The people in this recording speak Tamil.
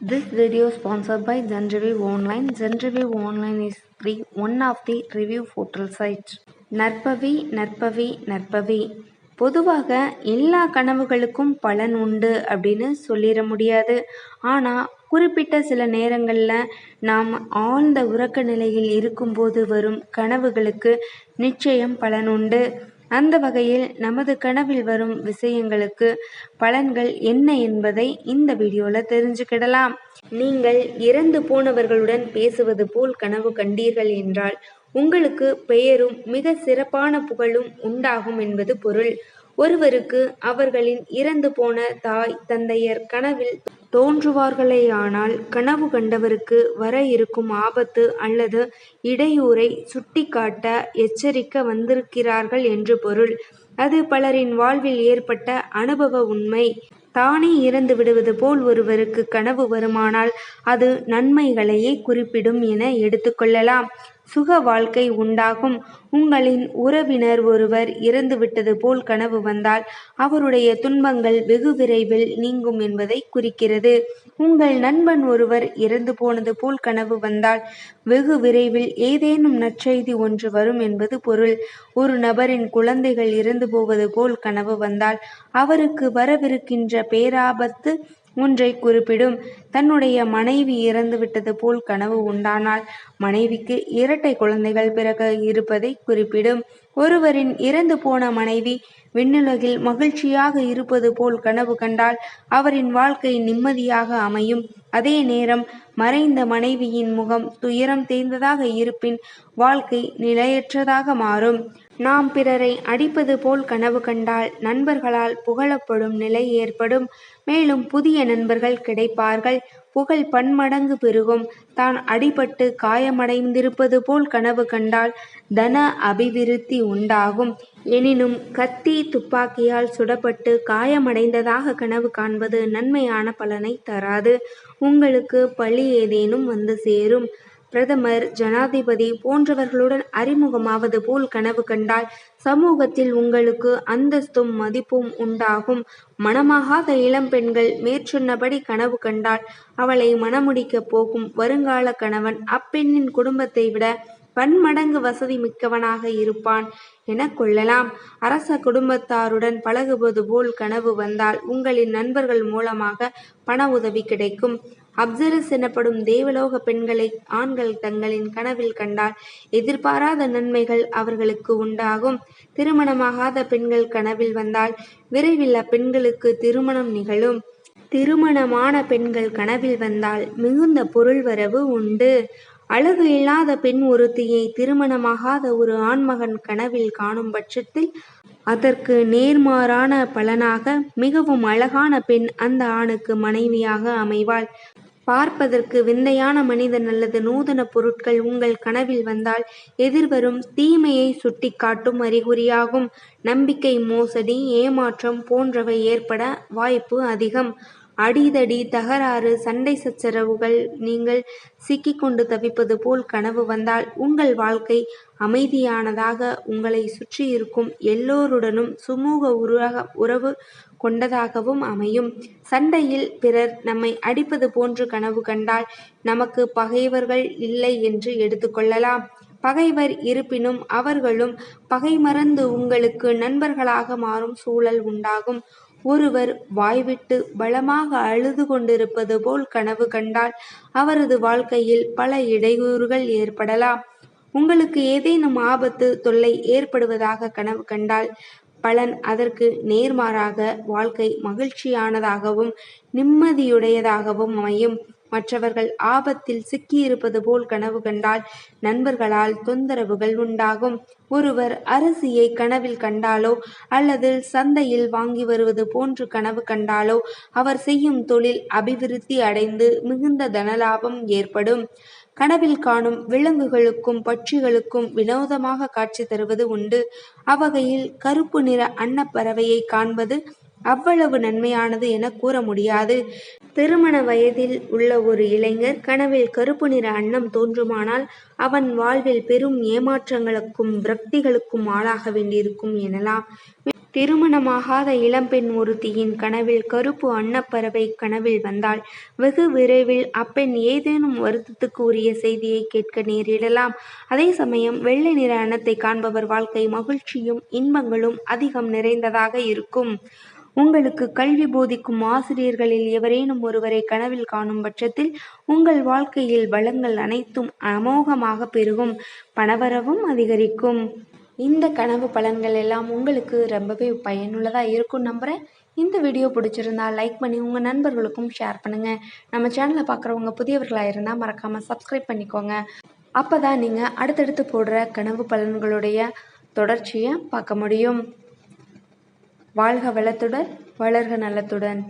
This video sponsored by Zenreview Online. Zenreview Online is free one of the review portal sites. நற்பவி நற்பவி நற்பவி பொதுவாக எல்லா கனவுகளுக்கும் பலன் உண்டு அப்படின்னு சொல்லிட முடியாது ஆனால் குறிப்பிட்ட சில நேரங்களில் நாம் ஆழ்ந்த உறக்க நிலையில் இருக்கும்போது வரும் கனவுகளுக்கு நிச்சயம் பலன் உண்டு அந்த வகையில் நமது கனவில் வரும் விஷயங்களுக்கு பலன்கள் என்ன என்பதை இந்த வீடியோவில் தெரிஞ்சுக்கிடலாம். நீங்கள் இறந்து போனவர்களுடன் பேசுவது போல் கனவு கண்டீர்கள் என்றால் உங்களுக்கு பெயரும் மிக சிறப்பான புகழும் உண்டாகும் என்பது பொருள். ஒருவருக்கு அவர்களின் இறந்து போன தாய் தந்தையர் கனவில் தோன்றுவார்களேயானால் கனவு கண்டவருக்கு வர இருக்கும் ஆபத்து அல்லது இடையூறை சுட்டிக்காட்ட எச்சரிக்க வந்திருக்கிறார்கள் என்று பொருள். அது பலரின் வாழ்வில் ஏற்பட்ட அனுபவ உண்மை. தானே இறந்து விடுவது போல் ஒருவருக்கு கனவு வருமானால் அது நன்மைகளையே குறிப்பிடும் என எடுத்துக்கொள்ளலாம் சுக வாழ்க்கை உண்டாகும். உங்களின் உறவினர் ஒருவர் இறந்துவிட்டது போல் கனவு வந்தால் அவருடைய துன்பங்கள் வெகு விரைவில் நீங்கும் என்பதை குறிக்கிறது. உங்கள் நண்பன் ஒருவர் இறந்து போனது போல் கனவு வந்தால் வெகு விரைவில் ஏதேனும் நற்செய்தி ஒன்று வரும் என்பது பொருள். ஒரு நபரின் குழந்தைகள் இறந்து போவது போல் கனவு வந்தால் அவருக்கு வரவிருக்கின்ற பேராபத்து ஒன்றை குறிப்பிடும். தன்னுடைய மனைவி இறந்துவிட்டது போல் கனவு உண்டானால் மனைவிக்கு இரட்டை குழந்தைகள் பிறகு இருப்பதை குறிப்பிடும். ஒருவரின் இறந்து போன மனைவி விண்ணுலகில் மகிழ்ச்சியாக இருப்பது போல் கனவு கண்டால் அவரின் வாழ்க்கை நிம்மதியாக அமையும். அதே நேரம் மறைந்த மனைவியின் முகம் துயரம் தேர்ந்ததாக இருப்பின் வாழ்க்கை நிலையற்றதாக மாறும். நாம் பிறரை அடிப்பது போல் கனவு கண்டால் நண்பர்களால் புகழப்படும் நிலை ஏற்படும். மேலும் புதிய நண்பர்கள் கிடைப்பார்கள். புகழ் பன்மடங்கு பெருகும். தான் அடிபட்டு காயமடைந்திருப்பது போல் கனவு கண்டால் தன அபிவிருத்தி உண்டாகும். எனினும் கத்தி துப்பாக்கியால் சுடப்பட்டு காயமடைந்ததாக கனவு காண்பது நன்மையான பலனை தராது. உங்களுக்கு பழி ஏதேனும் வந்து சேரும். பிரதமர் ஜனாதிபதி போன்றவர்களுடன் அறிமுகமாவது போல் கனவு கண்டால் சமூகத்தில் உங்களுக்கு அந்தஸ்தும் மதிப்பும் உண்டாகும். மனமாகாத இளம் பெண்கள் மேற்சொன்னபடி கனவு கண்டால் அவளை மணமுடிக்கப் போகும் வருங்கால கணவன். அப்பெண்ணின் குடும்பத்தை விட பன்மடங்கு வசதி மிக்கவனாக இருப்பான் என கொள்ளலாம். அரச குடும்பத்தாருடன் பழகுவது போல் கனவு வந்தால் உங்களின் நண்பர்கள் மூலமாக பண உதவி கிடைக்கும். அப்சரஸ் எனப்படும் தேவலோக பெண்களை ஆண்கள் தங்களின் கனவில் கண்டால் எதிர்பாராத நன்மைகள் அவர்களுக்கு உண்டாகும். திருமணமாகாத பெண்கள் கனவில் வந்தால் விரைவில் அப்பெண்களுக்கு திருமணம் நிகழும். திருமணமான பெண்கள் கனவில் வந்தால் மிகுந்த பொருள் வரவு உண்டு. அழகு இல்லாத பெண் ஒருத்தியை திருமணமாகாத ஒரு ஆண்மகன் கனவில் காணும் பட்சத்தில் அதற்கு நேர்மாறான பலனாக மிகவும் அழகான பெண் அந்த ஆணுக்கு மனைவியாக அமைவாள். பார்ப்பதற்கு விந்தையான மனிதன் அல்லது நூதன பொருட்கள் உங்கள் கனவில் வந்தால் எதிர்வரும் தீமையை சுட்டிக்காட்டும் அறிகுறியாகும். நம்பிக்கை மோசடி ஏமாற்றம் போன்றவை ஏற்பட வாய்ப்பு அதிகம். அடிதடி தகராறு சண்டை சச்சரவுகள் நீங்கள் சிக்கிக்கொண்டு தவிப்பது போல் கனவு வந்தால் உங்கள் வாழ்க்கை அமைதியானதாக உங்களை சுற்றி இருக்கும் எல்லோருடனும் சுமூக உருவக உறவு கொண்டதாகவும் அமையும். சண்டையில் பிறர் நம்மை அடிப்பது போன்று கனவு கண்டால் நமக்கு பகைவர்கள் இல்லை என்று எடுத்துக்கொள்ளலாம் பகைவர் இருப்பினும் அவர்களும் பகை மறந்து உங்களுக்கு நண்பர்களாக மாறும் சூழல் உண்டாகும். ஒருவர் வாய்விட்டு பலமாக அழுது கொண்டிருப்பது போல் கனவு கண்டால் அவரது வாழ்க்கையில் பல இடையூறுகள் ஏற்படலாம். உங்களுக்கு ஏதேனும் ஆபத்து தொல்லை ஏற்படுவதாக கனவு கண்டால் பலன் அதற்கு நேர்மாறாக வாழ்க்கை மகிழ்ச்சியானதாகவும் நிம்மதியுடையதாகவும் அமையும். மற்றவர்கள் ஆபத்தில் சிக்கியிருப்பது போல் கனவு கண்டால் நண்பர்களால் தொந்தரவுகள் உண்டாகும். ஒருவர் அரசியை கனவில் கண்டாலோ அல்லது சந்தையில் வாங்கி வருவது போன்று கனவு கண்டாலோ அவர் செய்யும் தொழில் அபிவிருத்தி அடைந்து மிகுந்த தனலாபம் ஏற்படும். கனவில் காணும் விலங்குகளுக்கும் பட்சிகளுக்கும் வினோதமாக காட்சி தருவது உண்டு. அவ்வகையில் கருப்பு நிற அன்னப்பறவையை காண்பது அவ்வளவு நன்மையானது என கூற முடியாது. திருமண வயதில் உள்ள ஒரு இளைஞர் கனவில் கருப்பு நிற அன்னம் தோன்றுமானால் அவன் வாழ்வில் பெரும் ஏமாற்றங்களுக்கும் விரக்திகளுக்கும் ஆளாக வேண்டியிருக்கும் எனலாம். திருமணமாகாத இளம்பெண் ஒருத்தியின் கனவில் கருப்பு அன்னப்பறவை கனவில் வந்தால் வெகு விரைவில் அப்பெண் ஏதேனும் வருத்தத்துக்கு உரிய செய்தியை கேட்க நேரிடலாம். அதே சமயம் வெள்ளை நிற அன்னத்தை காண்பவர் வாழ்க்கை மகிழ்ச்சியும் இன்பங்களும் அதிகம் நிறைந்ததாக இருக்கும். உங்களுக்கு கல்வி போதிக்கும் ஆசிரியர்களில் எவரேனும் ஒருவரை கனவில் காணும் பட்சத்தில் உங்கள் வாழ்க்கையில் வளங்கள் அனைத்தும் அமோகமாக பெருகும். பணவரவும் அதிகரிக்கும். இந்த கனவு பலன்கள் எல்லாம் உங்களுக்கு ரொம்பவே பயனுள்ளதாக இருக்கும்னு நம்புகிறேன் இந்த வீடியோ பிடிச்சிருந்தா லைக் பண்ணி உங்கள் நண்பர்களுக்கும் ஷேர் பண்ணுங்கள் நம்ம சேனலை பார்க்குறவங்க புதியவர்களாக இருந்தால் மறக்காமல் சப்ஸ்கிரைப் பண்ணிக்கோங்க. அப்போ தான் நீங்கள் அடுத்தடுத்து போடுற கனவு பலன்களுடைய தொடர்ச்சியை பார்க்க முடியும். வாழ்க வளத்துடன் வளர்க நலத்துடன்